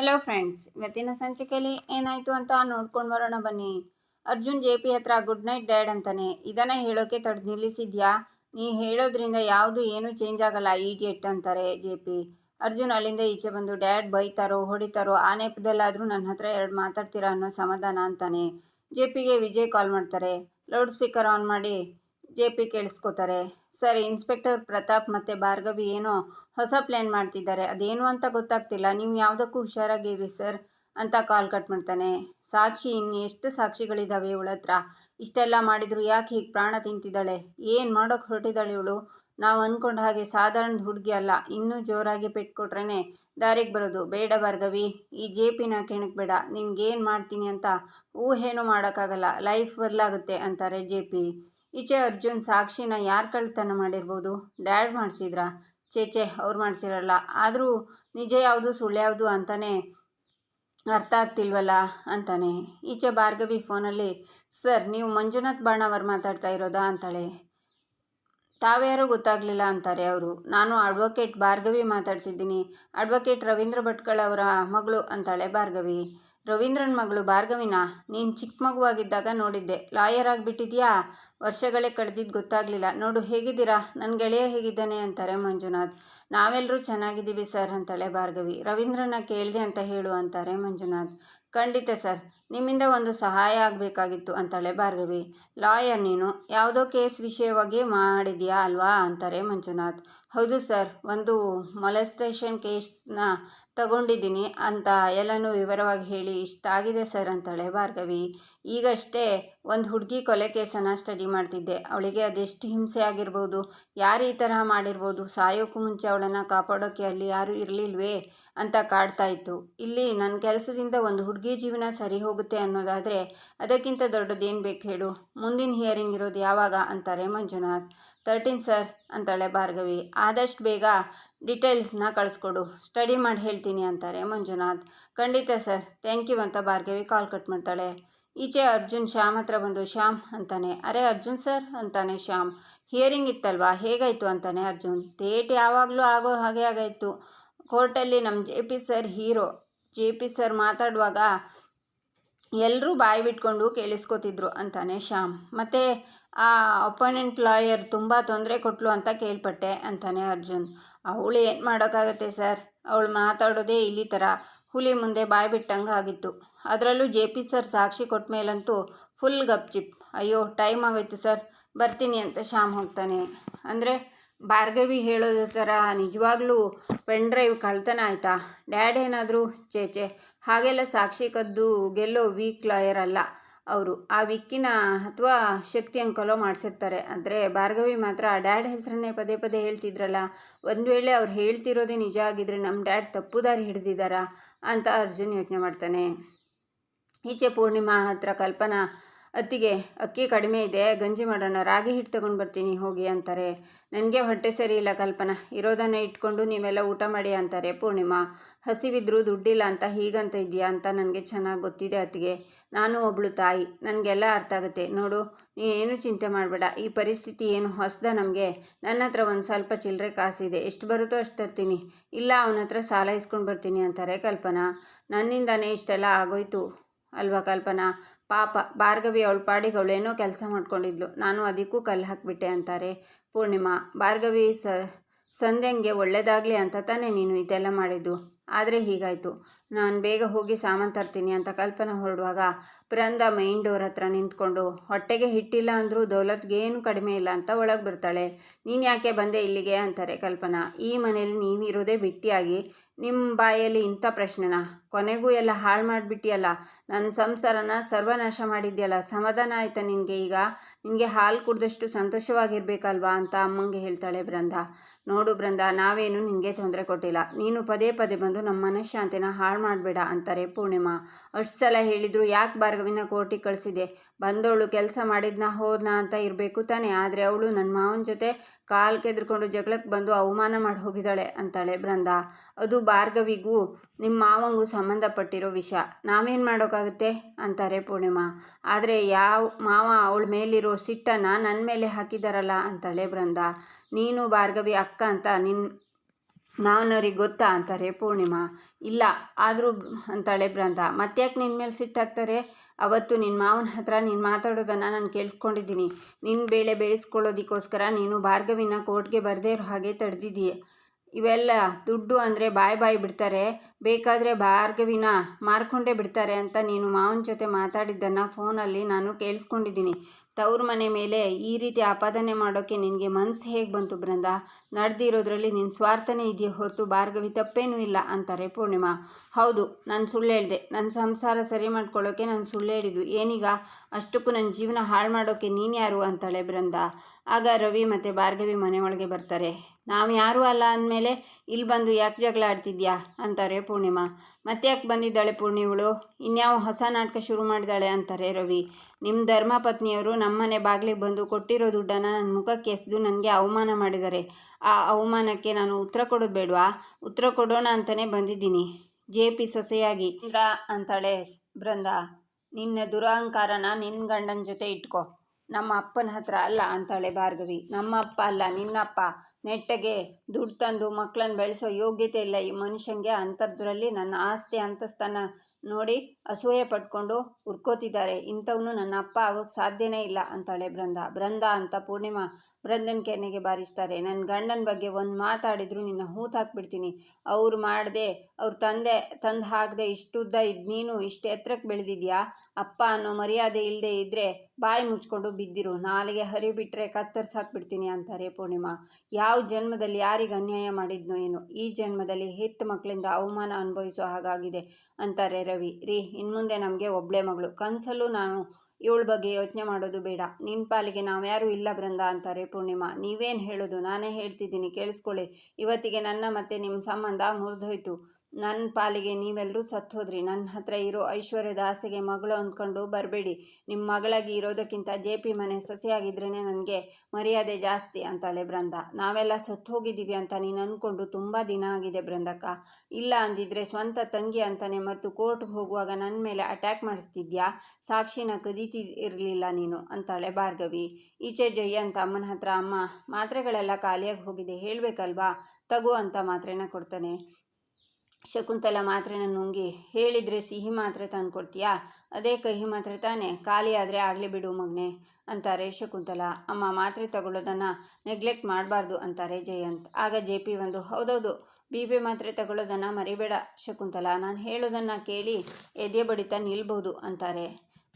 Hello friends ಇವತ್ತಿನ ಸಂಚಿಕೆಯಲ್ಲಿ ಏನಾಯಿತು ಅಂತ ನೋಡ್ಕೊಂಡು ಬರೋಣ ಬನ್ನಿ. ಅರ್ಜುನ್ ಜೆ ಪಿ ಹತ್ರ ಗುಡ್ ನೈಟ್ ಡ್ಯಾಡ್ ಅಂತಾನೆ. ಇದನ್ನು ಹೇಳೋಕೆ ತಡೆದು ನಿಲ್ಲಿಸಿದ್ಯಾ? ನೀ ಹೇಳೋದ್ರಿಂದ ಯಾವುದು ಏನೂ ಚೇಂಜ್ ಆಗಲ್ಲ ಈಡಿಯಟ್ ಅಂತಾರೆ ಜೆ ಪಿ. ಅರ್ಜುನ್ ಅಲ್ಲಿಂದ ಈಚೆ ಬಂದು ಡ್ಯಾಡ್ ಬೈತಾರೋ, ಹೊಡಿತಾರೋ, ಆ ನೆಪದಲ್ಲಾದರೂ ನನ್ನ ಹತ್ರ ಎರಡು ಮಾತಾಡ್ತೀರಾ ಅನ್ನೋ ಸಮಾಧಾನ ಅಂತಾನೆ. ಜೆ ಪಿಗೆ ವಿಜಯ್ ಕಾಲ್ ಮಾಡ್ತಾರೆ. ಲೌಡ್ ಸ್ಪೀಕರ್ ಆನ್ ಮಾಡಿ ಜೆ ಪಿ ಕೇಳಿಸ್ಕೋತಾರೆ. ಸರ್, ಇನ್ಸ್ಪೆಕ್ಟರ್ ಪ್ರತಾಪ್ ಮತ್ತು ಭಾರ್ಗವಿ ಏನೋ ಹೊಸ ಪ್ಲ್ಯಾನ್ ಮಾಡ್ತಿದ್ದಾರೆ. ಅದೇನು ಅಂತ ಗೊತ್ತಾಗ್ತಿಲ್ಲ. ನೀವು ಯಾವುದಕ್ಕೂ ಹುಷಾರಾಗಿರಿ ಸರ್ ಅಂತ ಕಾಲ್ ಕಟ್ ಮಾಡ್ತಾನೆ. ಸಾಕ್ಷಿ ಇನ್ನು ಎಷ್ಟು ಸಾಕ್ಷಿಗಳಿದ್ದಾವೆ ಇವಳ ಹತ್ರ? ಇಷ್ಟೆಲ್ಲ ಮಾಡಿದ್ರು ಯಾಕೆ ಹೀಗೆ ಪ್ರಾಣ ತಿಂತಿದ್ದಾಳೆ? ಏನು ಮಾಡೋಕೆ ಹೊರಟಿದ್ದಾಳೆ ಇವಳು? ನಾವು ಅಂದ್ಕೊಂಡ ಹಾಗೆ ಸಾಧಾರಣ ಹುಡುಗಿ ಅಲ್ಲ. ಇನ್ನೂ ಜೋರಾಗಿ ಪೆಟ್ಟು ಪೆಟ್ಕೊಟ್ರೇ ದಾರಿಗೆ ಬರೋದು. ಬೇಡ ಭಾರ್ಗವಿ, ಈ ಜೆ ಪಿನ ಕೆಣಕ್ಬೇಡ. ನಿನ್ಗೇನು ಮಾಡ್ತೀನಿ ಅಂತ ಊಹೇನೂ ಮಾಡೋಕ್ಕಾಗಲ್ಲ. ಲೈಫ್ ಬದಲಾಗುತ್ತೆ ಅಂತಾರೆ ಜೆ ಪಿ. ಈಚೆ ಅರ್ಜುನ್ ಸಾಕ್ಷಿನ ಯಾರು ಕಳ್ತನ ಮಾಡಿರ್ಬೋದು? ಡ್ಯಾಡ್ ಮಾಡಿಸಿದ್ರಾ? ಚೇಚೆ ಅವ್ರು ಮಾಡಿಸಿರಲ್ಲ. ಆದರೂ ನಿಜ ಯಾವುದು, ಸುಳ್ಳು ಯಾವುದು ಅಂತಾನೆ ಅರ್ಥ ಆಗ್ತಿಲ್ವಲ್ಲ ಅಂತಾನೆ. ಈಚೆ ಭಾರ್ಗವಿ ಫೋನಲ್ಲಿ, ಸರ್, ನೀವು ಮಂಜುನಾಥ್ ಬಾಣವರ್ ಮಾತಾಡ್ತಾ ಇರೋದಾ? ಅಂತಾಳೆ. ತಾವ್ಯಾರು ಗೊತ್ತಾಗಲಿಲ್ಲ ಅಂತಾರೆ ಅವರು. ನಾನು ಅಡ್ವೊಕೇಟ್ ಭಾರ್ಗವಿ ಮಾತಾಡ್ತಿದ್ದೀನಿ. ಅಡ್ವೊಕೇಟ್ ರವೀಂದ್ರ ಭಟ್ಕಳ್ ಅವರ ಮಗಳು, ಅಂತಾಳೆ ಭಾರ್ಗವಿ. ರವೀಂದ್ರನ್ ಮಗಳು ಭಾರ್ಗವಿನ. ನೀನು ಚಿಕ್ಕ ಮಗುವಾಗಿದ್ದಾಗ ನೋಡಿದ್ದೆ. ಲಾಯರ್ ಆಗಿಬಿಟ್ಟಿದ್ಯಾ? ವರ್ಷಗಳೇ ಕಳೆದಿದ್ದು ಗೊತ್ತಾಗಲಿಲ್ಲ. ನೋಡು, ಹೇಗಿದ್ದೀರಾ? ನನ್ನ ಗೆಳೆಯ ಹೇಗಿದ್ದಾನೆ ಅಂತಾರೆ ಮಂಜುನಾಥ್. ನಾವೆಲ್ಲರೂ ಚೆನ್ನಾಗಿದ್ದೀವಿ ಸರ್ ಅಂತಾಳೆ ಭಾರ್ಗವಿ. ರವೀಂದ್ರನ ಕೇಳಿದೆ ಅಂತ ಹೇಳು ಅಂತಾರೆ ಮಂಜುನಾಥ್. ಖಂಡಿತ ಸರ್. ನಿಮ್ಮಿಂದ ಒಂದು ಸಹಾಯ ಆಗಬೇಕಾಗಿತ್ತು ಅಂತಾಳೆ ಭಾರ್ಗವಿ. ಲಾಯರ್ ನೀನು, ಯಾವುದೋ ಕೇಸ್ ವಿಷಯವಾಗಿ ಮಾಡಿದ್ಯಾ ಅಲ್ವಾ ಅಂತಾರೆ ಮಂಜುನಾಥ್. ಹೌದು ಸರ್, ಒಂದು ಮೊಲೆಸ್ಟೇಷನ್ ಕೇಸ್ನ ತಗೊಂಡಿದ್ದೀನಿ ಅಂತ ಎಲ್ಲನೂ ವಿವರವಾಗಿ ಹೇಳಿ ಇಷ್ಟಾಗಿದೆ ಸರ್ ಅಂತಾಳೆ ಭಾರ್ಗವಿ. ಈಗಷ್ಟೇ ಒಂದು ಹುಡುಗಿ ಕೊಲೆ ಕೇಸನ್ನು ಸ್ಟಡಿ ಮಾಡ್ತಿದ್ದೆ. ಅವಳಿಗೆ ಅದೆಷ್ಟು ಹಿಂಸೆ ಆಗಿರ್ಬೋದು, ಯಾರು ಈ ತರಹ ಮಾಡಿರ್ಬೋದು ಸಾಯೋಕ್ಕೂ ಮುಂಚೆ ಅವಳನ್ನು ಕಾಪಾಡೋಕ್ಕೆ ಅಲ್ಲಿ ಯಾರೂ ಇರಲಿಲ್ವೇ ಅಂತ ಕಾಡ್ತಾ ಇತ್ತು. ಇಲ್ಲಿ ನನ್ನ ಕೆಲಸದಿಂದ ಒಂದು ಹುಡುಗಿ ಜೀವನ ಸರಿ ಹೋಗುತ್ತೆ ಅನ್ನೋದಾದರೆ ಅದಕ್ಕಿಂತ ದೊಡ್ಡದೇನು ಬೇಕು ಹೇಳು? ಮುಂದಿನ ಹಿಯರಿಂಗ್ ಇರೋದು ಯಾವಾಗ? ಅಂತಾರೆ ಮಂಜುನಾಥ್. ತರ್ಟೀನ್ ಸರ್ ಅಂತಾಳೆ ಭಾರ್ಗವಿ. ಆದಷ್ಟು ಬೇಗ ಡೀಟೇಲ್ಸ್ನ ಕಳಿಸ್ಕೊಡು. ಸ್ಟಡಿ ಮಾಡಿ ಹೇಳ್ತೀನಿ ಅಂತಾರೆ ಮಂಜುನಾಥ್. ಖಂಡಿತ ಸರ್. ಥ್ಯಾಂಕ್ ಯು ಅಂತ ಭಾರ್ಗವಿ ಕಾಲ್ ಕಟ್ ಮಾಡ್ತಾಳೆ. ಈಚೆ ಅರ್ಜುನ್ ಶ್ಯಾಮ್ ಹತ್ರ ಬಂದು ಶ್ಯಾಮ್ ಅಂತಾನೆ. ಅರೆ ಅರ್ಜುನ್ ಸರ್ ಅಂತಾನೆ ಶ್ಯಾಮ್. ಹಿಯರಿಂಗ್ ಇತ್ತಲ್ವಾ? ಹೇಗಾಯಿತು ಅಂತಾನೆ ಅರ್ಜುನ್. ಡೇಟ್ ಯಾವಾಗಲೂ ಆಗೋ ಹಾಗೆ ಆಗಾಯಿತು. ಕೋರ್ಟಲ್ಲಿ ನಮ್ಮ J P sir hero. J P sir ಮಾತಾಡುವಾಗ ಎಲ್ಲರೂ ಬಾಯಿ ಬಿಟ್ಕೊಂಡು ಕೇಳಿಸ್ಕೊತಿದ್ರು ಅಂತಾನೆ ಶ್ಯಾಮ್. ಮತ್ತು, ಆ ಅಪೋನೆಂಟ್ ಲಾಯರ್ ತುಂಬ ತೊಂದರೆ ಕೊಟ್ಟಲು ಅಂತ ಕೇಳ್ಪಟ್ಟೆ ಅಂತಾನೆ ಅರ್ಜುನ್. ಅವಳು ಏನು ಮಾಡೋಕ್ಕಾಗತ್ತೆ ಸರ್? ಅವಳು ಮಾತಾಡೋದೇ ಇಲ್ಲಿ ಥರ ಹುಲಿ ಮುಂದೆ ಬಾಯಿ ಬಿಟ್ಟಂಗೆ ಆಗಿತ್ತು ಅದರಲ್ಲೂ ಜೆ ಪಿ ಸರ್ ಸಾಕ್ಷಿ ಕೊಟ್ಟ ಮೇಲಂತೂ ಫುಲ್ ಗಪ್ಚಿಪ್. ಅಯ್ಯೋ, ಟೈಮ್ ಆಗೋಯ್ತು ಸರ್. ಬರ್ತೀನಿ ಅಂತ ಶ್ಯಾಮ್ ಹೋಗ್ತಾನೆ. ಅಂದರೆ ಭಾರ್ಗವಿ ಹೇಳೋದ ಥರ ನಿಜವಾಗ್ಲೂ ಪೆನ್ ಡ್ರೈವ್ ಕಳ್ತನ ಆಯಿತಾ? ಡ್ಯಾಡ್ ಏನಾದರೂ ಚೇಚೆ ಹಾಗೆಲ್ಲ ಸಾಕ್ಷಿ ಕದ್ದು ಗೆಲ್ಲೋ ವೀಕ್ ಲಾಯರ್ ಅಲ್ಲ. ಅವರು ಆ ವಿಕ್ಕಿನ ಅಥವಾ ಶಕ್ತಿ ಅಂಕಲೋ ಮಾಡಿಸಿರ್ತಾರೆ. ಅಂದರೆ ಭಾರ್ಗವಿ ಮಾತ್ರ ಡ್ಯಾಡ್ ಹೆಸರನ್ನೇ ಪದೇ ಪದೇ ಹೇಳ್ತಿದ್ರಲ್ಲ. ಒಂದು ವೇಳೆ ಅವ್ರು ಹೇಳ್ತಿರೋದೇ ನಿಜ ಆಗಿದ್ರೆ ನಮ್ಮ ಡ್ಯಾಡ್ ತಪ್ಪು ದಾರಿ ಹಿಡಿದಿದ್ದಾರಾ ಅಂತ ಅರ್ಜುನ್ ಯೋಚನೆ ಮಾಡ್ತಾನೆ. ಈಚೆ ಪೂರ್ಣಿಮಾ ಹತ್ರ ಕಲ್ಪನಾ ಅತ್ತಿಗೆ, ಅಕ್ಕಿ ಕಡಿಮೆ ಇದೆ, ಗಂಜಿ ಮಾಡೋಣ, ರಾಗಿ ಹಿಟ್ಟು ತಗೊಂಡು ಬರ್ತೀನಿ, ಹೋಗಿ ಅಂತಾರೆ. ನನಗೆ ಹೊಟ್ಟೆ ಸರಿ ಇಲ್ಲ ಕಲ್ಪನಾ, ಇರೋದನ್ನು ಇಟ್ಕೊಂಡು ನೀವೆಲ್ಲ ಊಟ ಮಾಡಿ ಅಂತಾರೆ ಪೂರ್ಣಿಮಾ. ಹಸಿವಿದ್ರೂ ದುಡ್ಡಿಲ್ಲ ಅಂತ ಹೀಗಂತ ಇದೆಯಾ ಅಂತ ನನಗೆ ಚೆನ್ನಾಗಿ ಗೊತ್ತಿದೆ ಅತ್ತಿಗೆ. ನಾನು ಒಬ್ಳು ತಾಯಿ, ನನಗೆಲ್ಲ ಅರ್ಥ ಆಗುತ್ತೆ. ನೋಡು, ನೀ ಏನು ಚಿಂತೆ ಮಾಡಬೇಡ, ಈ ಪರಿಸ್ಥಿತಿ ಏನು ಹೊಸದ ನಮಗೆ? ನನ್ನ ಹತ್ರ ಒಂದು ಸ್ವಲ್ಪ ಚಿಲ್ಲರೆ ಕಾಸಿದೆ, ಎಷ್ಟು ಬರುತ್ತೋ ಅಷ್ಟು ತರ್ತೀನಿ. ಇಲ್ಲ, ಅವನ ಹತ್ರ ಸಾಲ ಇಸ್ಕೊಂಡು ಬರ್ತೀನಿ ಅಂತಾರೆ ಕಲ್ಪನಾ. ನನ್ನಿಂದನೇ ಇಷ್ಟೆಲ್ಲ ಆಗೋಯ್ತು ಅಲ್ವಾ ಕಲ್ಪನಾ? ಪಾಪ ಭಾರ್ಗವಿ ಅವಳ ಪಾಡಿಗೆ ಅವಳೇನೋ ಕೆಲಸ ಮಾಡ್ಕೊಂಡಿದ್ಲು. ನಾನು ಅದಕ್ಕೂ ಕಲ್ಲು ಹಾಕಿಬಿಟ್ಟೆ ಅಂತಾರೆ. ಪೂರ್ಣಿಮಾ, ಭಾರ್ಗವಿ ಸ, ಸಂಧ್ಯಂಗೆ ಒಳ್ಳೆಯದಾಗಲಿ ಅಂತ ತಾನೇ ನೀನು ಇದೆಲ್ಲ ಮಾಡಿದ್ದು. ಆದರೆ ಹೀಗಾಯಿತು. ನಾನು ಬೇಗ ಹೋಗಿ ಸಾಮಾನು ತರ್ತೀನಿ ಅಂತ ಕಲ್ಪನಾ ಹೊರಡುವಾಗ ಪ್ರಂದ ಮೈನ್ ಡೋರ್ ಹತ್ರ ನಿಂತ್ಕೊಂಡು, ಹೊಟ್ಟೆಗೆ ಹಿಟ್ಟಿಲ್ಲ ಅಂದರೂ ದೌಲತ್ಗೇನು ಕಡಿಮೆ ಇಲ್ಲ ಅಂತ ಒಳಗೆ ಬರ್ತಾಳೆ. ನೀನು ಯಾಕೆ ಬಂದೆ ಇಲ್ಲಿಗೆ? ಅಂತಾರೆ ಕಲ್ಪನಾ. ಈ ಮನೇಲಿ ನೀವು ಇರೋದೇ ಬಿಟ್ಟಿಯಾಗಿ ನಿಮ್ಮ ಬಾಯಲ್ಲಿ ಇಂಥ ಪ್ರಶ್ನೆನ? ಕೊನೆಗೂ ಎಲ್ಲ ಹಾಳು ಮಾಡಿಬಿಟ್ಟಿಯಲ್ಲ? ನನ್ನ ಸಂಸಾರನ ಸರ್ವನಾಶ ಮಾಡಿದ್ಯಲ್ಲ? ಸಮಾಧಾನ ಆಯ್ತಾ ನಿನಗೆ ಈಗ? ನಿನಗೆ ಹಾಲು ಕುಡ್ದಷ್ಟು ಸಂತೋಷವಾಗಿರ್ಬೇಕಲ್ವಾ ಅಂತ ಅಮ್ಮಂಗೆ ಹೇಳ್ತಾಳೆ ಬೃಂದ. ನೋಡು ಬೃಂದ, ನಾವೇನು ನಿನಗೆ ತೊಂದರೆ ಕೊಟ್ಟಿಲ್ಲ. ನೀನು ಪದೇ ಪದೇ ಬಂದು ನಮ್ಮ ಮನಃಶಾಂತಿನ ಹಾಳು ಮಾಡಬೇಡ ಅಂತಾರೆ ಪೂರ್ಣಿಮಾ. ಅಷ್ಟು ಸಲ ಹೇಳಿದ್ರು, ಯಾಕೆ ಭಾರ್ಗವಿನ ಕೋರ್ಟಿಗೆ ಕಳಿಸಿದೆ? ಬಂದವಳು ಕೆಲಸ ಮಾಡಿದ್ನ ಹೋದ್ನಾ ಅಂತ ಇರಬೇಕು ತಾನೇ. ಆದರೆ ಅವಳು ನನ್ನ ಮಾವನ ಜೊತೆ ಕಾಲು ಕೆದ್ರಕೊಂಡು ಜಗಳಕ್ಕೆ ಬಂದು ಅವಮಾನ ಮಾಡಿ ಹೋಗಿದ್ದಾಳೆ, ಅಂತಾಳೆ ಬೃಂದ. ಅದು ಭಾರ್ಗವಿಗೂ ನಿಮ್ಮ ಮಾವಂಗೂ ಸಂಬಂಧಪಟ್ಟಿರೋ ವಿಷಯ ನಾವೇನು ಮಾಡೋಕ್ಕಾಗುತ್ತೆ ಅಂತಾರೆ ಪೂರ್ಣಿಮಾ. ಆದರೆ ಯಾವ ಮಾವ ಅವಳ ಮೇಲಿರೋ ಸಿಟ್ಟನ್ನು ನನ್ನ ಮೇಲೆ ಹಾಕಿದಾರಲ್ಲ, ಅಂತಾಳೆ ಬೃಂದ. ನೀನು ಭಾರ್ಗವಿ ಅಕ್ಕ ಅಂತ ನಿನ್ನ ನಾವ್ನವ್ರಿಗೆ ಗೊತ್ತಾ ಅಂತಾರೆ, ಪೂರ್ಣಿಮಾ? ಇಲ್ಲ, ಆದರೂ ಅಂತಾಳೆ ಭ್ರಾಂತ ಮತ್ತ್ಯಾಕೆ ನಿನ್ನ ಮೇಲೆ ಸಿಟ್ಟಾಗ್ತಾರೆ? ಅವತ್ತು ನಿನ್ನ ಮಾವನ ಹತ್ರ ನೀನು ಮಾತಾಡೋದನ್ನು ನಾನು ಕೇಳಿಸ್ಕೊಂಡಿದ್ದೀನಿ. ನಿನ್ನ ಬೇಳೆ ಬೇಯಿಸ್ಕೊಳ್ಳೋದಕ್ಕೋಸ್ಕರ ನೀನು ಭಾರ್ಗವಿನ ಕೋರ್ಟ್ಗೆ ಬರದೇ ಇರೋ ಹಾಗೆ ತಡೆದಿದ್ದೀಯ. ಇವೆಲ್ಲ ದುಡ್ಡು ಅಂದರೆ ಬಾಯಿ ಬಾಯಿ ಬಿಡ್ತಾರೆ. ಬೇಕಾದರೆ ಭಾರ್ಗವಿನ ಮಾರ್ಕೊಂಡೇ ಬಿಡ್ತಾರೆ ಅಂತ ನೀನು ಮಾವನ ಜೊತೆ ಮಾತಾಡಿದ್ದನ್ನು ಫೋನಲ್ಲಿ ನಾನು ಕೇಳಿಸ್ಕೊಂಡಿದ್ದೀನಿ. ತವ್ರ ಮನೆ ಮೇಲೆ ಈ ರೀತಿ ಆಪಾದನೆ ಮಾಡೋಕ್ಕೆ ನಿನಗೆ ಮನಸ್ಸು ಹೇಗೆ ಬಂತು ಬೃಂದ? ನಡೆದಿರೋದ್ರಲ್ಲಿ ನಿನ್ನ ಸ್ವಾರ್ಥನೇ ಇದೆಯೋ ಹೊರತು ಭಾರ್ಗವಿ ತಪ್ಪೇನೂ ಇಲ್ಲ ಅಂತಾರೆ ಪೂರ್ಣಿಮಾ. ಹೌದು, ನಾನು ಸುಳ್ಳು ಹೇಳಿದೆ. ನನ್ನ ಸಂಸಾರ ಸರಿ ಮಾಡ್ಕೊಳ್ಳೋಕ್ಕೆ ನಾನು ಸುಳ್ಳು ಹೇಳಿದ್ದು. ಏನೀಗ? ಅಷ್ಟಕ್ಕೂ ನನ್ನ ಜೀವನ ಹಾಳು ಮಾಡೋಕ್ಕೆ ನೀನು ಯಾರು ಅಂತಾಳೆ ಬೃಂದ. ಆಗ ರವಿ ಮತ್ತು ಭಾರ್ಗವಿ ಮನೆ ಒಳಗೆ ಬರ್ತಾರೆ. ನಾವು ಯಾರೂ ಅಲ್ಲ ಅಂದಮೇಲೆ ಇಲ್ಲಿ ಬಂದು ಯಾಕೆ ಜಗಳ ಆಡ್ತಿದ್ಯಾ? ಅಂತಾರೆ ಪೂರ್ಣಿಮಾ. ಮತ್ತೆ ಯಾಕೆ ಬಂದಿದ್ದಾಳೆ ಪೂರ್ಣಿಮಳು ಇನ್ಯಾವ ಹೊಸ ನಾಟಕ ಶುರು ಮಾಡಿದಾಳೆ? ಅಂತಾರೆ ರವಿ. ನಿಮ್ಮ ಧರ್ಮ ಪತ್ನಿಯವರು ನಮ್ಮನೆ ಬಾಗಿಲಿಗೆ ಬಂದು ಕೊಟ್ಟಿರೋ ದುಡ್ಡನ್ನು ನನ್ನ ಮುಖಕ್ಕೆ ಎಸೆದು ನನಗೆ ಅವಮಾನ ಮಾಡಿದ್ದಾರೆ ಆ ಅವಮಾನಕ್ಕೆ ನಾನು ಉತ್ತರ ಕೊಡೋದು ಬೇಡವಾ? ಉತ್ತರ ಕೊಡೋಣ ಅಂತಲೇ ಬಂದಿದ್ದೀನಿ. ಜೆ ಪಿ ಸೊಸೆಯಾಗಿ. ಅಂತಾಳೆ ಬೃಂದ. ನಿನ್ನ ದುರಹಂಕಾರನ ನಿನ್ನ ಗಂಡನ ಜೊತೆ ಇಟ್ಕೋ. ನಮ್ಮ ಅಪ್ಪನ ಹತ್ರ ಅಲ್ಲ ಅಂತಾಳೆ ಭಾರ್ಗವಿ. ನಮ್ಮ ಅಪ್ಪ ಅಲ್ಲ, ನಿನ್ನಪ್ಪ. ನೆಟ್ಟಗೆ ದುಡ್ಡು ತಂದು ಮಕ್ಕಳನ್ನು ಬೆಳೆಸೋ ಯೋಗ್ಯತೆ ಇಲ್ಲ ಈ ಮನುಷ್ಯಂಗೆ ಅಂಥದ್ರಲ್ಲಿ ನನ್ನ ಆಸ್ತಿ ಅಂತಸ್ತನ ನೋಡಿ ಅಸೂಯೆ ಪಟ್ಕೊಂಡು ಉರ್ಕೋತಿದ್ದಾರೆ ಇಂಥವನು ನನ್ನ ಅಪ್ಪ ಆಗೋಕ್ಕೆ ಸಾಧ್ಯನೇ ಇಲ್ಲ ಅಂತಾಳೆ ಬೃಂದ. ಬೃಂದ ಅಂತ ಪೂರ್ಣಿಮಾ ಬೃಂದನ ಕೆನೆಗೆ ಬಾರಿಸ್ತಾರೆ. ನನ್ನ ಗಂಡನ ಬಗ್ಗೆ ಒಂದು ಮಾತಾಡಿದ್ರು ನಿನ್ನ ಹೂತು ಹಾಕ್ಬಿಡ್ತೀನಿ. ಅವ್ರು ಮಾಡಿದೆ, ಅವ್ರ ತಂದೆ ತಂದು ಹಾಕದೆ ಇಷ್ಟುದ್ದ ಇದ್ದು ನೀನು ಇಷ್ಟು ಎತ್ತರಕ್ಕೆ ಬೆಳೆದಿದ್ಯಾ? ಅಪ್ಪ ಅನ್ನೋ ಮರ್ಯಾದೆ ಇಲ್ಲದೆ ಇದ್ದರೆ ಬಾಯಿ ಮುಚ್ಕೊಂಡು ಬಿದ್ದಿರು. ನಾಲಿಗೆ ಹರಿಬಿಟ್ರೆ ಕತ್ತರಿಸಾಕ್ಬಿಡ್ತೀನಿ ಅಂತಾರೆ ಪೂರ್ಣಿಮಾ. ಯಾವ ಜನ್ಮದಲ್ಲಿ ಯಾರಿಗೆ ಅನ್ಯಾಯ ಮಾಡಿದ್ನೋ ಏನೋ, ಈ ಜನ್ಮದಲ್ಲಿ ಹೆತ್ತ ಮಕ್ಕಳಿಂದ ಅವಮಾನ ಅನುಭವಿಸೋ ಹಾಗಾಗಿದೆ ಅಂತಾರೆ ರವಿ. ರೀ, ಇನ್ಮುಂದೆ ನಮಗೆ ಒಬ್ಬಳೆ ಮಗಳು. ಕನಸಲ್ಲೂ ನಾನು ಇವಳ ಬಗ್ಗೆ ಯೋಚನೆ ಮಾಡೋದು ಬೇಡ. ನಿನ್ನ ಪಾಲಿಗೆ ನಾವ್ಯಾರೂ ಇಲ್ಲ ಬೃಂದ ಅಂತಾರೆ ಪೂರ್ಣಿಮಾ. ನೀವೇನು ಹೇಳೋದು? ನಾನೇ ಹೇಳ್ತಿದ್ದೀನಿ, ಕೇಳಿಸ್ಕೊಳ್ಳಿ. ಇವತ್ತಿಗೆ ನನ್ನ ಮತ್ತೆ ನಿಮ್ಮ ಸಂಬಂಧ ಮುರಿದೋಯ್ತು. ನನ್ನ ಪಾಲಿಗೆ ನೀವೆಲ್ಲರೂ ಸತ್ತೋದ್ರಿ. ನನ್ನ ಹತ್ರ ಇರೋ ಐಶ್ವರ್ಯದ ಆಸೆಗೆ ಮಗಳು ಅಂದ್ಕೊಂಡು ಬರಬೇಡಿ. ನಿಮ್ಮ ಮಗಳಾಗಿ ಇರೋದಕ್ಕಿಂತ ಜೆ ಪಿ ಮನೆ ಸೊಸೆಯಾಗಿದ್ರೇ ನನಗೆ ಮರ್ಯಾದೆ ಜಾಸ್ತಿ ಅಂತಾಳೆ ಬೃಂದ. ನಾವೆಲ್ಲ ಸತ್ತು ಹೋಗಿದ್ದೀವಿ ಅಂತ ನೀನು ಅಂದ್ಕೊಂಡು ತುಂಬ ದಿನ ಆಗಿದೆ ಬೃಂದಕ್ಕ. ಇಲ್ಲ ಅಂದಿದ್ರೆ ಸ್ವಂತ ತಂಗಿ ಅಂತಾನೆ ಮತ್ತು ಕೋರ್ಟ್ಗೆ ಹೋಗುವಾಗ ನನ್ನ ಮೇಲೆ ಅಟ್ಯಾಕ್ ಮಾಡಿಸ್ತಿದ್ಯಾ? ಸಾಕ್ಷಿನ ಕದೀತಿ ಇರಲಿಲ್ಲ ನೀನು, ಅಂತಾಳೆ ಭಾರ್ಗವಿ. ಈಚೆ ಜಯಂತ ಅಮ್ಮನ ಹತ್ರ, ಅಮ್ಮ, ಮಾತ್ರೆಗಳೆಲ್ಲ ಖಾಲಿಯಾಗಿ ಹೋಗಿದೆ, ಹೇಳಬೇಕಲ್ವಾ? ತಗೋ ಅಂತ ಮಾತ್ರೆನ ಕೊಡ್ತಾನೆ. ಶಕುಂತಲ ಮಾತ್ರೆನ ನುಂಗಿ ಹೇಳಿದರೆ ಸಿಹಿ ಮಾತ್ರೆ ತಂದು ಕೊಡ್ತೀಯಾ ಅದೇ ಕಹಿ ಮಾತ್ರೆ ತಾನೇ, ಖಾಲಿ ಆದರೆ ಆಗಲಿ ಬಿಡು ಮಗನೆ, ಅಂತಾರೆ ಶಕುಂತಲ. ಅಮ್ಮ ಮಾತ್ರೆ ತಗೊಳ್ಳೋದನ್ನು ನೆಗ್ಲೆಕ್ಟ್ ಮಾಡಬಾರ್ದು, ಅಂತಾರೆ ಜಯಂತ್. ಆಗ ಜೆ ಪಿ ಒಂದು ಹೌದೌದು ಬಿ ಪಿ ಮಾತ್ರೆ ತಗೊಳ್ಳೋದನ್ನು ಮರಿಬೇಡ ಶಕುಂತಲ, ನಾನು ಹೇಳೋದನ್ನು ಕೇಳಿ ಎದೆ ಬಡಿತ ನಿಲ್ಬೋದು, ಅಂತಾರೆ.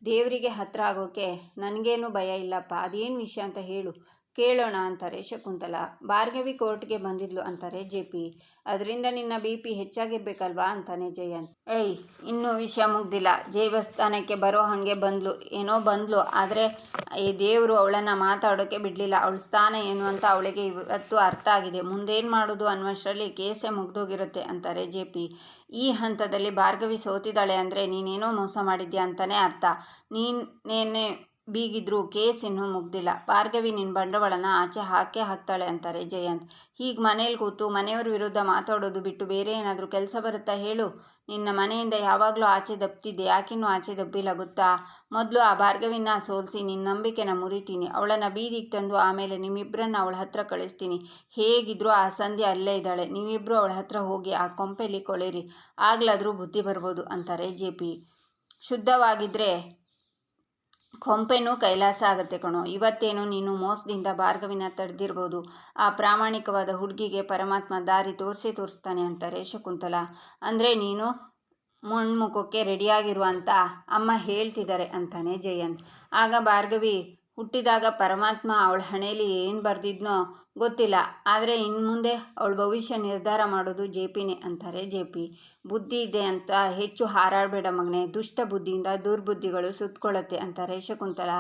ದೇವರಿಗೆ ಹತ್ರ ಆಗೋಕೆ ನನಗೇನು ಭಯ ಇಲ್ಲಪ್ಪ, ಅದೇನು ವಿಷಯ ಅಂತ ಹೇಳು. ಕೇಳೋಣ ಅಂತಾರೆ ಶಕುಂತಲ. ಭಾರ್ಗವಿ ಕೋರ್ಟ್ಗೆ ಬಂದಿದ್ಲು ಅಂತಾರೆ ಜೆ ಪಿ. ಅದರಿಂದ ನಿನ್ನ ಬಿ ಪಿ ಹೆಚ್ಚಾಗಿರ್ಬೇಕಲ್ವಾ? ಅಂತಾನೆ ಜಯಂತ್. ಏಯ್, ಇನ್ನೂ ವಿಷಯ ಮುಗ್ದಿಲ್ಲ. ದೇವಸ್ಥಾನಕ್ಕೆ ಬರೋ ಹಾಗೆ ಬಂದ್ಲು. ಏನೋ ಬಂದ್ಲು. ಆದರೆ ಈ ದೇವರು ಅವಳನ್ನು ಮಾತಾಡೋಕ್ಕೆ ಬಿಡಲಿಲ್ಲ. ಅವಳ ಸ್ಥಾನ ಏನು ಅಂತ ಅವಳಿಗೆ ಇವತ್ತು ಅರ್ಥ ಆಗಿದೆ. ಮುಂದೇನು ಮಾಡೋದು ಅನ್ನುವಷ್ಟರಲ್ಲಿ ಕೇಸೇ ಮುಗ್ದೋಗಿರುತ್ತೆ ಅಂತಾರೆ ಜೆ ಪಿ. ಈ ಹಂತದಲ್ಲಿ ಭಾರ್ಗವಿ ಸೋತಿದ್ದಾಳೆ ಅಂದರೆ ನೀನೇನೋ ಮೋಸ ಮಾಡಿದ್ಯಾ ಅಂತಲೇ ಅರ್ಥ. ನೀನೇನೇ ಬೀಗಿದ್ರು ಕೇಸ್ ಇನ್ನೂ ಮುಗ್ದಿಲ್ಲ. ಭಾರ್ಗವಿ ನಿನ್ನ ಬಂಡವಾಳನ ಆಚೆ ಹಾಕೇ ಹಾಕ್ತಾಳೆ ಅಂತಾರೆ ಜಯಂತ್. ಹೀಗೆ ಮನೇಲಿ ಕೂತು ಮನೆಯವ್ರ ವಿರುದ್ಧ ಮಾತಾಡೋದು ಬಿಟ್ಟು ಬೇರೆ ಏನಾದರೂ ಕೆಲಸ ಬರುತ್ತಾ ಹೇಳು. ನಿನ್ನ ಮನೆಯಿಂದ ಯಾವಾಗಲೂ ಆಚೆ ದಪ್ತಿದ್ದೆ. ಯಾಕಿನ್ನೂ ಆಚೆ ದಬ್ಬಿಲ್ಲ ಗೊತ್ತಾ? ಮೊದಲು ಆ ಭಾರ್ಗವಿನ ಸೋಲಿಸಿ ನಿನ್ನ ನಂಬಿಕೆನ ಮುರಿತೀನಿ. ಅವಳನ್ನು ಬೀದಿಗೆ ತಂದು ಆಮೇಲೆ ನಿಮ್ಮಿಬ್ಬರನ್ನ ಅವಳ ಹತ್ರ ಕಳಿಸ್ತೀನಿ. ಹೇಗಿದ್ರೂ ಆ ಸಂಧ್ಯೆ ಅಲ್ಲೇ ಇದ್ದಾಳೆ. ನೀವಿಬ್ಬರು ಅವಳ ಹತ್ರ ಹೋಗಿ ಆ ಕೊಂಪೆಯಲ್ಲಿ ಕೊಳೆರಿ. ಆಗ್ಲಾದರೂ ಬುದ್ಧಿ ಬರ್ಬೋದು ಅಂತಾರೆ ಜೆ ಪಿ. ಶುದ್ಧವಾಗಿದ್ದರೆ ಕೊಂಪೆನೂ ಕೈಲಾಸ ಆಗುತ್ತೆ ಕಣೋ. ಇವತ್ತೇನು ನೀನು ಮೋಸದಿಂದ ಭಾರ್ಗವಿನ ತಡೆದಿರ್ಬೋದು. ಆ ಪ್ರಾಮಾಣಿಕವಾದ ಹುಡುಗಿಗೆ ಪರಮಾತ್ಮ ದಾರಿ ತೋರಿಸಿ ತೋರಿಸ್ತಾನೆ ಅಂತಾರೆ ಶಕುಂತಲ ಅಂದರೆ ನೀನು ಮಣ್ಮುಖಕ್ಕೆ ರೆಡಿಯಾಗಿರುವಂತ ಅಮ್ಮ ಹೇಳ್ತಿದ್ದಾರೆ ಅಂತಾನೆ ಜಯಂತ್. ಆಗ ಭಾರ್ಗವಿ ಹುಟ್ಟಿದಾಗ ಪರಮಾತ್ಮ ಅವಳ ಹಣೆಯಲ್ಲಿ ಏನು ಬರೆದಿದ್ನೋ ಗೊತ್ತಿಲ್ಲ. ಆದರೆ ಇನ್ನು ಮುಂದೆ ಅವಳ ಭವಿಷ್ಯ ನಿರ್ಧಾರ ಮಾಡೋದು ಜೆ ಪಿನೇ ಅಂತಾರೆ ಜೆ ಪಿ. ಬುದ್ಧಿ ಇದೆ ಅಂತ ಹೆಚ್ಚು ಹಾರಾಡಬೇಡ ಮಗನೆ. ದುಷ್ಟ ಬುದ್ಧಿಯಿಂದ ದುರ್ಬುದ್ಧಿಗಳು ಸುತ್ತಕೊಳ್ಳುತ್ತೆ ಅಂತಾರೆ ಶಕುಂತಲ.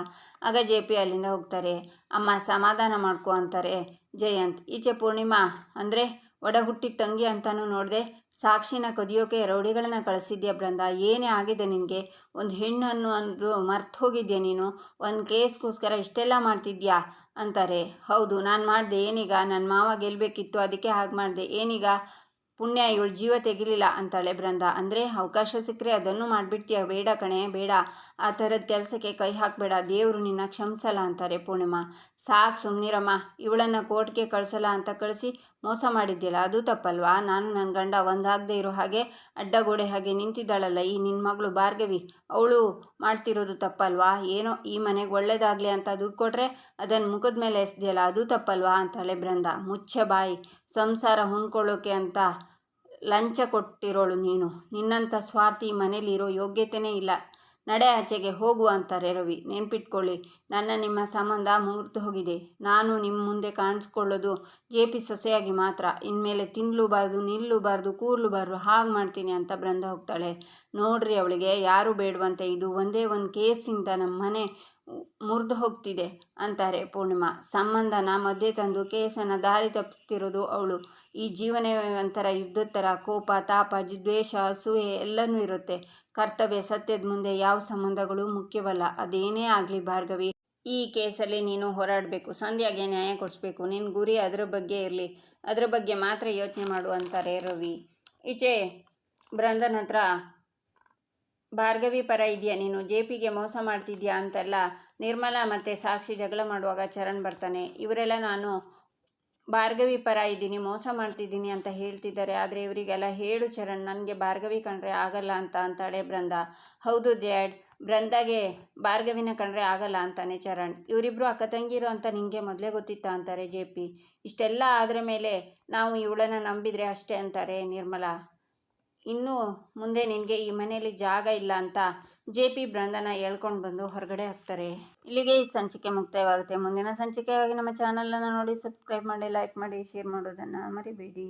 ಆಗ ಜೆ ಪಿ ಅಲ್ಲಿಂದ ಹೋಗ್ತಾರೆ. ಅಮ್ಮ, ಸಮಾಧಾನ ಮಾಡ್ಕೊ ಅಂತಾರೆ ಜಯಂತ್. ಈಚೆ ಪೂರ್ಣಿಮಾ, ಅಂದರೆ ಒಡ ಹುಟ್ಟಿದ ತಂಗಿ ಅಂತಲೂ ನೋಡಿದೆ ಸಾಕ್ಷಿನ ಕದಿಯೋಕೆ ರೌಡಿಗಳನ್ನ ಕಳಿಸಿದ್ಯಾ ಬೃಂದ ಏನೇ ಆಗಿದೆ ನಿನಗೆ? ಒಂದು ಹೆಣ್ಣನ್ನು ಅಂದು ಮರ್ತು ಹೋಗಿದ್ಯಾ ನೀನು? ಒಂದು ಕೇಸ್ಗೋಸ್ಕರ ಇಷ್ಟೆಲ್ಲ ಮಾಡ್ತಿದ್ಯಾ? ಅಂತಾರೆ. ಹೌದು, ನಾನು ಮಾಡಿದೆ, ಏನೀಗ? ನನ್ನ ಮಾವ ಗೆಲ್ಲಬೇಕಿತ್ತು ಅದಕ್ಕೆ ಹಾಗೆ ಮಾಡಿದೆ. ಏನೀಗ? ಪುಣ್ಯ, ಇವಳು ಜೀವ ತೆಗಿಲಿಲ್ಲ ಅಂತಾಳೆ ಬೃಂದ. ಅಂದರೆ, ಅವಕಾಶ ಸಿಕ್ಕರೆ ಅದನ್ನು ಮಾಡಿಬಿಡ್ತೀಯ? ಬೇಡ ಕಣೆ, ಬೇಡ. ಆ ಥರದ ಕೆಲಸಕ್ಕೆ ಕೈ ಹಾಕಬೇಡ. ದೇವರು ನಿನ್ನ ಕ್ಷಮಿಸಲ್ಲ ಅಂತಾರೆ ಪೂರ್ಣಿಮಾ. ಸಾಕು ಸುಮ್ಮನಿರಮ್ಮ ಇವಳನ್ನು ಕೋರ್ಟ್ಗೆ ಕಳಿಸಲ್ಲ ಅಂತ ಕಳಿಸಿ ಮೋಸ ಮಾಡಿದ್ದಿಲ್ಲ ಅದು ತಪ್ಪಲ್ವಾ? ನಾನು ನನ್ನ ಗಂಡ ಒಂದಾಗದೇ ಇರೋ ಹಾಗೆ ಅಡ್ಡಗೋಡೆ ಹಾಗೆ ನಿಂತಿದ್ದಾಳಲ್ಲ ಈ ನಿನ್ನ ಮಗಳು ಭಾರ್ಗವಿ. ಅವಳು ಮಾಡ್ತಿರೋದು ತಪ್ಪಲ್ವಾ? ಏನೋ ಈ ಮನೆಗೆ ಒಳ್ಳೇದಾಗಲಿ ಅಂತ ದುಡ್ಡು ಕೊಟ್ಟರೆ ಅದನ್ನು ಮುಖದ ಮೇಲೆ ಎಸ್ದಿಯಲ್ಲ, ಅದು ತಪ್ಪಲ್ವಾ? ಅಂತಾಳೆ ಬೃಂದ. ಮುಚ್ಚ ಬಾಯಿ. ಸಂಸಾರ ಹೊಂದ್ಕೊಳ್ಳೋಕೆ ಅಂತ ಲಂಚ ಕೊಟ್ಟಿರೋಳು ನೀನು. ನಿನ್ನಂಥ ಸ್ವಾರ್ಥಿ ಮನೇಲಿರೋ ಯೋಗ್ಯತೆಯೇ ಇಲ್ಲ. ನಡೆ ಆಚೆಗೆ ಹೋಗು ಅಂತಾರೆ ರವಿ ನೆನ್ಪಿಟ್ಕೊಳ್ಳಿ, ನನ್ನ ನಿಮ್ಮ ಸಂಬಂಧ ಮುಗಿದು ಹೋಗಿದೆ. ನಾನು ನಿಮ್ಮ ಮುಂದೆ ಕಾಣಿಸ್ಕೊಳ್ಳೋದು ಜೆ ಪಿ ಸೊಸೆಯಾಗಿ ಮಾತ್ರ. ಇನ್ಮೇಲೆ ತಿನ್ನಲೂಬಾರ್ದು ನಿಲ್ಲೂಬಾರ್ದು, ಕೂರ್ಲೂಬಾರ್ದು ಹಾಗೆ ಮಾಡ್ತೀನಿ ಅಂತ ಬೃಂದ ಹೋಗ್ತಾಳೆ. ನೋಡ್ರಿ ಅವಳಿಗೆ, ಯಾರು ಬೇಡವಂತೆ. ಇದು ಒಂದೇ ಒಂದು ಕೇಸಿಂದ ನಮ್ಮ ಮನೆ ಮುರಿದು ಹೋಗ್ತಿದೆ ಅಂತಾರೆ ಪೂರ್ಣಿಮಾ. ಸಂಬಂಧನ ಮಧ್ಯೆ ತಂದು ಕೇಸನ್ನು ದಾರಿ ತಪ್ಪಿಸ್ತಿರೋದು ಅವಳು. ಈ ಜೀವನವೇ ಒಂಥರ ಯುದ್ಧದ ಥರ ಕೋಪ, ತಾಪ, ದ್ವೇಷ, ಅಸೂಯೆ ಎಲ್ಲನೂ ಇರುತ್ತೆ. ಕರ್ತವ್ಯ ಸತ್ಯದ ಮುಂದೆ ಯಾವ ಸಂಬಂಧಗಳು ಮುಖ್ಯವಲ್ಲ. ಅದೇನೇ ಆಗಲಿ ಭಾರ್ಗವಿ, ಈ ಕೇಸಲ್ಲಿ ನೀನು ಹೋರಾಡಬೇಕು. ಸಂಧ್ಯಾಗೆ ನ್ಯಾಯ ಕೊಡಿಸ್ಬೇಕು. ನಿನ್ನ ಗುರಿ ಅದರ ಬಗ್ಗೆ ಇರಲಿ. ಅದರ ಬಗ್ಗೆ ಮಾತ್ರ ಯೋಚನೆ ಮಾಡು ಅಂತಾರೆ ರವಿ. ಈಚೆ, ಬೃಂದನ್ ಹತ್ರ ಭಾರ್ಗವಿ ಪರ ಇದೆಯಾ ನೀನು? ಜೆ ಪಿಗೆ ಮೋಸ ಮಾಡ್ತಿದ್ಯಾ ಅಂತೆಲ್ಲ ನಿರ್ಮಲಾ ಮತ್ತು ಸಾಕ್ಷಿ ಜಗಳ ಮಾಡುವಾಗ ಚರಣ್ ಬರ್ತಾನೆ. ಇವರೆಲ್ಲ ನಾನು ಭಾರ್ಗವಿ ಪರ ಇದ್ದೀನಿ, ಮೋಸ ಮಾಡ್ತಿದ್ದೀನಿ ಅಂತ ಹೇಳ್ತಿದ್ದಾರೆ. ಆದರೆ ಇವರಿಗೆಲ್ಲ ಹೇಳು ಚರಣ್, ನನಗೆ ಭಾರ್ಗವಿ ಕಂಡ್ರೆ ಆಗಲ್ಲ ಅಂತ ಅಂತಾಳೆ ಬೃಂದ ಹೌದು ಡ್ಯಾಡ್ ಬೃಂದಾಗೆ ಭಾರ್ಗವಿನ ಕಂಡ್ರೆ ಆಗಲ್ಲ ಅಂತಾನೆ ಚರಣ್. ಇವರಿಬ್ಬರು ಅಕ್ಕ ತಂಗಿರು ಅಂತ ನಿಮಗೆ ಮೊದಲೇ ಗೊತ್ತಿತ್ತಾ ಅಂತಾರೆ ಜೆ ಪಿ. ಇಷ್ಟೆಲ್ಲ ಆದ್ರ ಮೇಲೆ ನಾವು ಇವಳನ್ನು ನಂಬಿದರೆ ಅಷ್ಟೇ ಅಂತಾರೆ ನಿರ್ಮಲಾ. ಇನ್ನು ಮುಂದೆ ನಿನಗೆ ಈ ಮನೆಯಲ್ಲಿ ಜಾಗ ಇಲ್ಲ ಅಂತ ಜೆ ಪಿ ಬ್ರಂದನ ಹೇಳ್ಕೊಂಡು ಬಂದು ಹೊರಗಡೆ ಹಾಕ್ತಾರೆ ಇಲ್ಲಿಗೆ ಈ ಸಂಚಿಕೆ ಮುಕ್ತಾಯವಾಗುತ್ತೆ. ಮುಂದಿನ ಸಂಚಿಕೆಯಾಗಿ ನಮ್ಮ ಚಾನಲನ್ನು ನೋಡಿ ಸಬ್ಸ್ಕ್ರೈಬ್ ಮಾಡಿ ಲೈಕ್ ಮಾಡಿ ಶೇರ್ ಮಾಡೋದನ್ನು ಮರಿಬೇಡಿ.